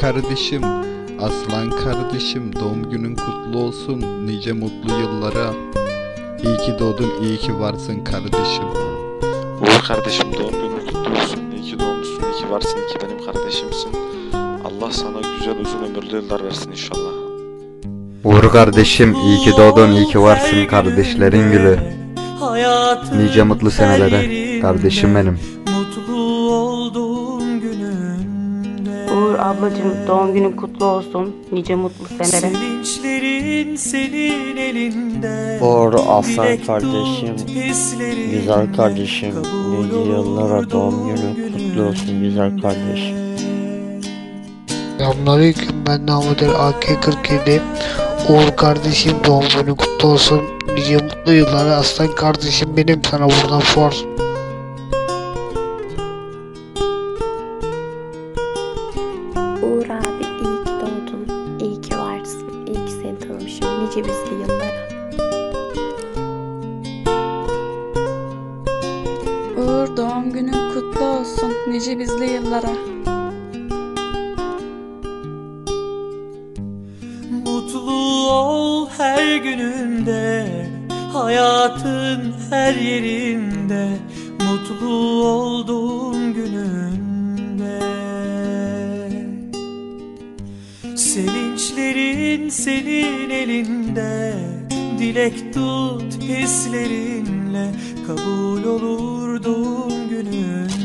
kardeşim Aslan kardeşim doğum günün kutlu olsun nice mutlu yıllara İyi ki doğdun iyi ki varsın kardeşim Uğur kardeşim doğum günün kutlu olsun. İyi ki doğmuşsun, iyi ki varsın, iyi ki benim kardeşimsin. Allah sana güzel uzun ömürlü yıllar versin inşallah. Uğur kardeşim iyi ki doğdun iyi ki varsın kardeşlerin gülü. Nice mutlu senelere kardeşim benim. Ablacığım doğum günün kutlu olsun. Nice mutlu senelere. Sevinçlerin senin elinde Uğur Aslan Dilek kardeşim, güzel kardeşim, nice yıllara doğum günü günün kutlu olsun güzel kardeşim. Selamünaleyküm ben Namudir AK47 Uğur kardeşim doğum günü kutlu olsun Nice mutlu yıllara aslan kardeşim benim sana buradan for Uğur abi iyi ki doğdun, iyi ki varsın, iyi ki seni tanımışım. Nice bizli yıllara. Uğur doğum günün kutlu olsun. Nice bizli yıllara. Mutlu ol her gününde Hayatın her yerinde. Mutlu gününde Sevinçlerin senin elinde. Dilek tut hislerinle. Kabul olur doğum gününde